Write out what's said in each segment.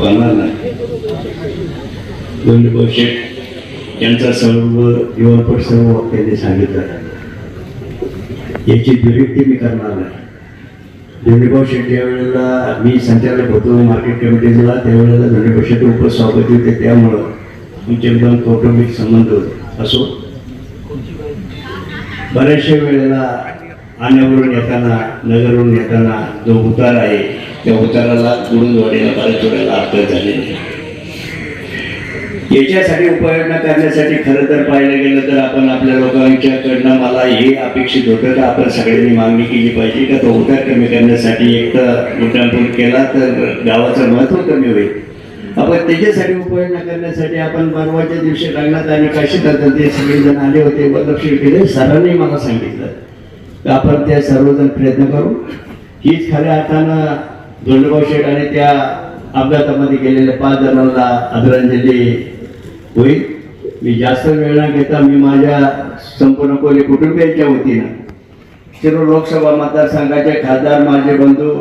होणार नाही. दोन्ही शेठ यांचा सर्व युवापट सर्व वक्त्यांनी सांगितलं याची दुरुक्ती मी करणार नाही. धोंडीभाऊ शेट्टी यावेळेला मी संचालक होतो मार्केट कमिटीला त्यावेळेला धोंडीभाऊ शेट्टी उपसभापती होते. त्यामुळं तुमचे एकदम कौटुंबिक संबंध होते. असो. बऱ्याचशा वेळेला आण्यावरून येताना नगरवरून येताना जो उतार आहे त्या उताराला गुरुद्वारेला बऱ्याच वेळेला अपघात झालेले याच्यासाठी उपाययोजना करण्यासाठी खरं तर पाहिलं गेलं तर आपण आपल्या लोकांच्याकडनं मला हे अपेक्षित होतं का आपण सगळ्यांनी मागणी केली पाहिजे का तो उतार कमी करण्यासाठी एक तर उड्डाणपूल केला तर गावाचं महत्त्व कमी होईल. आपण त्याच्यासाठी उपाययोजना करण्यासाठी आपण परवाच्या दिवशी लग्नात आणि काशी करतात ते सगळेजण आले होते बदलक्षी केले. सरांनी मला सांगितलं आपण त्या सर्वजण प्रयत्न करू. हीच खऱ्या अर्थानं धोंडभाऊ शेठ आणि त्या अपघातामध्ये गेलेल्या पाच जणांना आदरांजली होईल. मी जास्त वेळ न घेता मी माझ्या संपूर्ण कोली कुटुंबियांच्या वतीनं शिरूर लोकसभा मतदारसंघाचे खासदार माझे बंधू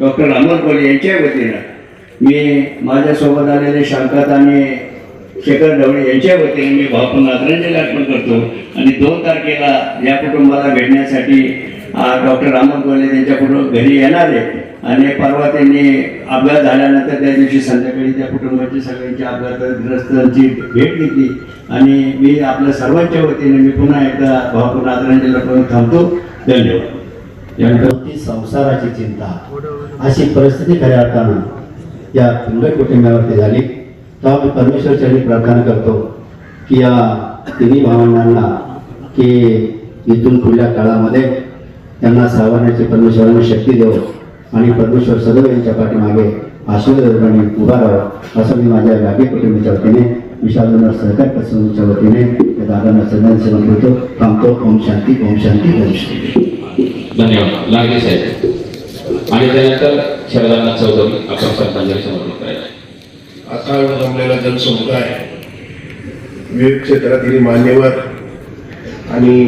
डॉक्टर अमोल कोले यांच्या वतीनं मी माझ्यासोबत आलेले शांतात आणि शेखर ढवळे यांच्या वतीने मी भावपूर्ण आदरांजली अर्पण करतो. आणि दोन तारखेला या कुटुंबाला भेटण्यासाठी डॉक्टर अमोल कोले त्यांच्या कुटुंब घरी येणार आहे आणि परवा त्यांनी अपघात झाल्यानंतर त्या दिवशी संध्याकाळी त्या कुटुंबाची सगळ्यांच्या अपघातग्रस्तांची भेट घेतली. आणि मी आपल्या सर्वांच्या वतीने मी पुन्हा एकदा भावपूर्ण आदरांजली अर्पण थांबतो. धन्यवाद. यानंतर संसाराची चिंता. अशी परिस्थिती खऱ्या अर्थानं या पिंगट कुटुंबावरती झाली. तेव्हा मी परमेश्वरच्या प्रार्थना करतो की या तिन्ही भावंडांना की इथून पुढल्या काळामध्ये त्यांना सावरण्याची परमेश्वराने शक्ती देऊ आणि परमेश्वर सदैव यांच्या पाठीमागे आशीर्वादाने उभा राहावं असं मी माझ्या गाठी कुटुंबाच्या वतीने विशाल सहकार प्रसंगच्या वतीने या दादांना सगळ्यांना सेवन करतो थांबतो. ओम शांती ओम शांती ओम शांती. धन्यवाद. लागे साहेब. आणि त्यानंतर शरदानाथ चौधरी आपण श्रद्धांजली समर्पित करायची अकाळ जमलेला जनसमुदाय विविध क्षेत्रातील मान्यवर आणि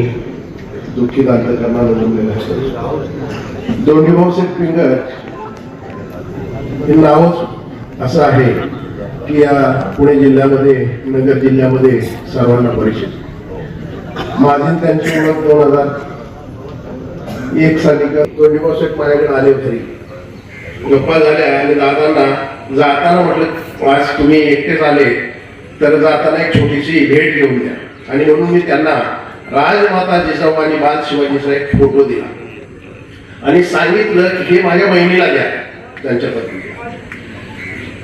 दुःखी अंतकरणाला जमलेला दोन्ही भाऊसाहेब पिंगट हे नावच असं आहे की या पुणे जिल्ह्यामध्ये नगर जिल्ह्यामध्ये सर्वांना परिचित. माझी त्यांची ओळख दोन हजार एक साली का दोन्ही भाऊसाहेब माझ्याकडे आले तरी गप्पा झाल्या आणि दादांना जाताना म्हटलं आज तुम्ही एकटेच आले तर जाताना एक छोटीशी भेट घेऊन द्या. आणि म्हणून मी त्यांना राजमाता जिजाऊ आणि बाल शिवाजीचा एक फोटो दिला. आणि सांगितलं की हे माझ्या बहिणीला द्या त्यांच्या पत्नीला.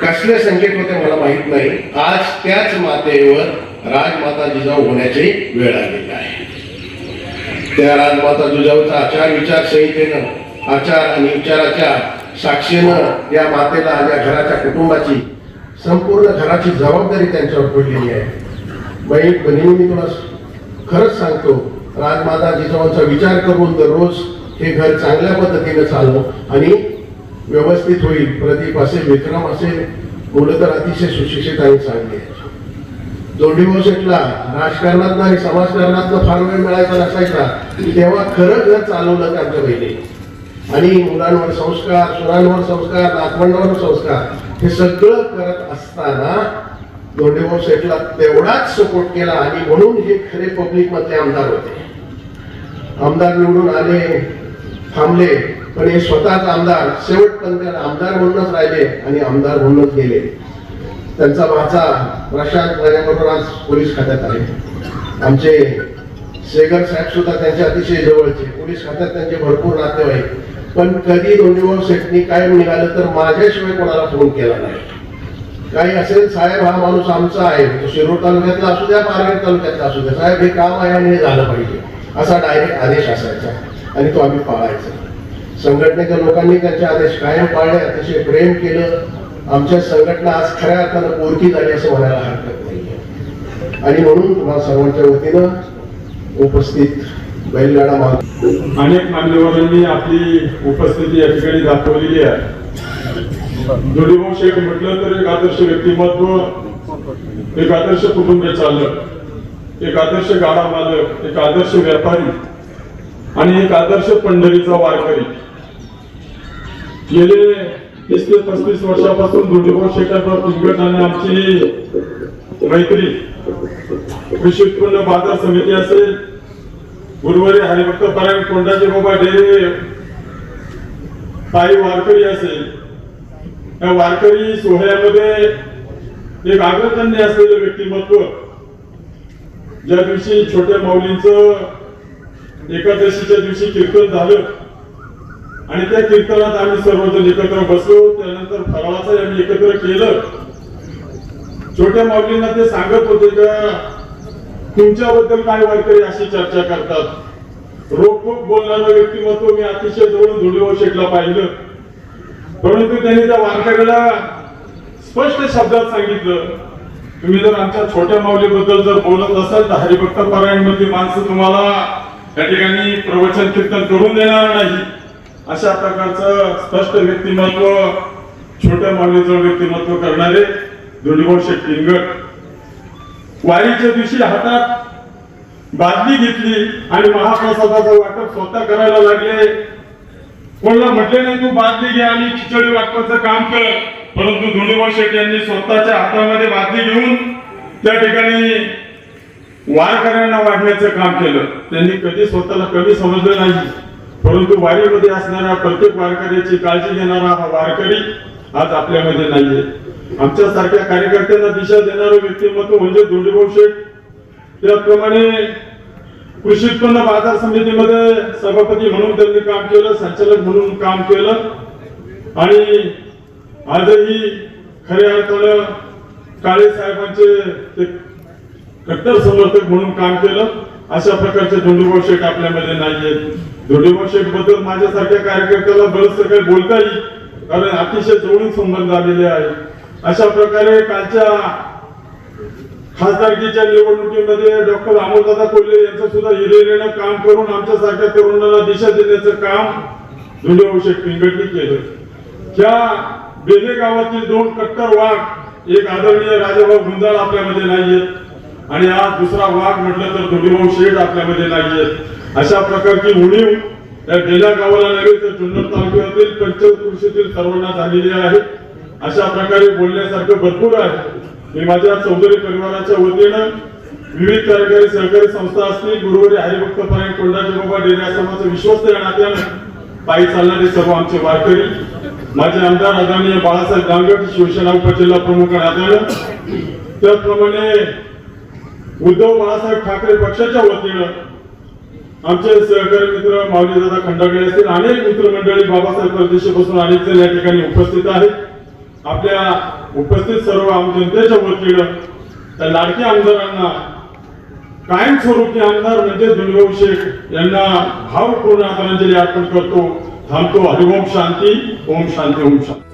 कसले संकेत होते मला माहीत नाही. आज त्याच मातेवर राजमाता जिजाऊ होण्याची वेळ आलेली आहे. त्या राजमाता जिजाऊचा आचार विचार संहितेनं आचार आणि विचाराच्या साक्षीनं या मातेला या घराच्या कुटुंबाची संपूर्ण घराची जबाबदारी त्यांच्यावर पडलेली आहे. बहीण बहिणी मी तुला खरंच सांगतो राजमाता जिजाऊचा विचार करून दररोज हे घर चांगल्या पद्धतीने चालवं आणि व्यवस्थित होईल. प्रदीप असे विक्रम असेल मुलं तर अतिशय सुशिक्षित आणि चांगले जोडीभाऊ दोन्ही शेटला राजकारणात नाही समाजकारणात फार वेळ मिळायचा नसायचा तेव्हा खरं घर चालवलं त्यांच्या बहिणी आणि मुलांवर संस्कार सुरांवर संस्कार नातवंडावर संस्कार हे सगळं करत असताना दोंडेभाऊ शेठला तेवढाच सपोर्ट केला आणि म्हणून हे खरे पब्लिक मधले आमदार होते. आमदार निवडून आले थांबले. पण हे स्वतःच आमदार शेवटपर्यंत आमदार म्हणूनच राहिले आणि आमदार म्हणूनच गेले. त्यांचा भाचा प्रशांत राजाबरोबर आज पोलीस खात्यात आहे. आमचे शेगर साहेब सुद्धा त्यांच्या अतिशय जवळचे. पोलीस खात्यात त्यांचे भरपूर नातेवाईक. पण कधी दोन्ही शेटणी काय निघालं तर माझ्याशिवाय कोणाला फोन केला नाही. काही असेल साहेब हा माणूस आमचा आहे. तो शिरूर तालुक्यातला असू द्या पारगड तालुक्यातला असू द्या. साहेब हे काम आहे आणि हे झालं पाहिजे. असा डायरेक्ट आदेश असायचा. आणि तो आम्ही पाळायचा. संघटनेच्या लोकांनी त्यांचे आदेश कायम पाळले अतिशय प्रेम केलं. आमच्या संघटना आज खऱ्या अर्थानं पोरकी झाली असं म्हणायला हरकत नाही आणि म्हणून तुम्हाला सर्वांच्या वतीनं उपस्थित बैलगाडा माल अनेक मान्यवरांनी आपली उपस्थिती या ठिकाणी दाखवलेली आहे. जोडीभाऊ शेख म्हटलं तर एक आदर्श व्यक्तिमत्व एक आदर्श कुटुंब चालक एक आदर्श गाडा मालक एक आदर्श व्यापारी आणि एक आदर्श पंढरीचा वारकरी. गेले तीस ते पस्तीस वर्षापासून धोंडीभाऊ शेखरराव पिंगट आणि आमची मैत्री. कृषी उत्पन्न बाजार समिती असेल. गुरुवारी हरिभक्त परायण कोंडाचे बाबा डेरे काही वारकरी असेल. त्या वारकरी सोहळ्यामध्ये एक अग्रगण्य असलेलं व्यक्तिमत्व. ज्या दिवशी छोट्या माऊलींचं एकादशीच्या दिवशी कीर्तन झालं. आणि त्या कीर्तनात आम्ही सर्वजण एकत्र बसलो. त्यानंतर फराळाचं आम्ही एकत्र केलं. छोट्या माऊलींना ते सांगत होते का तुमच्याबद्दल काय वारकरी अशी चर्चा करतात? रोखोक बोलणारं व्यक्तिमत्व मी अतिशय जवळून धुळीवर शेटला पाहिलं. परंतु त्यांनी त्या वारकऱ्याला स्पष्ट शब्दात सांगितलं तुम्ही जर आमच्या छोट्या माऊलीबद्दल जर बोलत असाल तर हरिभक्त पारायणमध्ये माणसं तुम्हाला या ठिकाणी प्रवचन कीर्तन करून देणार नाही. अशा प्रकारचं स्पष्ट व्यक्तिमत्व छोट्या मागणीचं व्यक्तिमत्व करणारे धुळीभाऊ शेट वारीच्या दिवशी हातात बादली घेतली आणि महाप्रसादाचं वाटप स्वतः करायला लागले. कोणाला म्हटले नाही तू बादली घे आणि खिचडी वाटपाचं काम कर. परंतु धुंडीभाऊ शेट यांनी स्वतःच्या हातामध्ये बादली घेऊन त्या ठिकाणी वारकऱ्यांना वाढण्याचं काम केलं. त्यांनी कधी स्वतःला कमी समजलं नाही. परंतु वारीमध्ये असणाऱ्या प्रत्येक वारकऱ्याची काळजी घेणारा हा वारकरी आज आपल्यामध्ये नाहीये. आमच्या सारख्या कार्यकर्त्यांना दिशा देणारं व्यक्तिमत्व म्हणजे धोंडीभाऊ शेठ. त्याचप्रमाणे कृषी उत्पन्न बाजार समितीमध्ये सभापती म्हणून त्यांनी काम केलं संचालक म्हणून काम केलं. आणि आजही खऱ्या अर्थानं काळे साहेबांचे ते कट्टर समर्थक म्हणून काम केलं. अशा प्रकारचे धोंडूभाऊ शेठ आपल्यामध्ये नाहीयेत धोंडूभाऊ शेठबद्दल माझ्यासारख्या कार्यकर्त्याला बरंच काही बोलता येईल. कारण अतिशय जवळून संबंध आलेले आहे. अशा प्रकारे कालच्या खासदारकीच्या निवडणुकीमध्ये डॉक्टर अमोलदादा कोल्हे यांचं सुद्धा हिरिरीनं काम करून आमच्या सारख्या तरुणांना दिशा देण्याचं काम धुंडभाऊ शेठ पिंगटने केलं. त्या बेले गावातील दोन कट्टर वाघ एक आदरणीय राजाभाऊ गुंजाळ आपल्यामध्ये नाहीयेत. आणि आज दुसरा वाघ म्हटलं तर धुंडीभाऊ शेठ आपल्यामध्ये नाहीयेत अशा प्रकारची उणीव त्या गेल्या गावाला नव्हे तर जुन्नर तालुक्यातील पंचकृषीतील सर्वांना झालेली आहे. अशा प्रकारे बोलण्यासारखं भरपूर आहे. मी माझ्या चौधरी परिवाराच्या वतीनं विविध कार्यकारी सहकारी संस्था असतील गुरुवारी हरिभक्त परायण कोंडाजी बाबा डेऱ्या आश्रमाचं विश्वस्त या नात्यानं पायी चालणारे सर्व आमचे वारकरी माझे आमदार आदरणीय बाळासाहेब दांगट शिवसेना उपजिल्हा प्रमुख नात्यानं. त्याचप्रमाणे उद्धव बाळासाहेब ठाकरे पक्षाच्या वतीनं आमचे सहकारी मित्र माऊलीदादा खंडागळे असतील अनेक मित्रमंडळी बाबासाहेब परदेशीपासून अनेक जण या ठिकाणी उपस्थित आहेत. आपल्या उपस्थित सर्व आम जनतेच्या वतीनं त्या लाडक्या आमदारांना कायमस्वरूपी आमदार म्हणजे दुर्गव शेख यांना भावपूर्ण आदरांजली अर्पण करतो. थांबतो हरिओम शांती ओम शांती ओम शांती.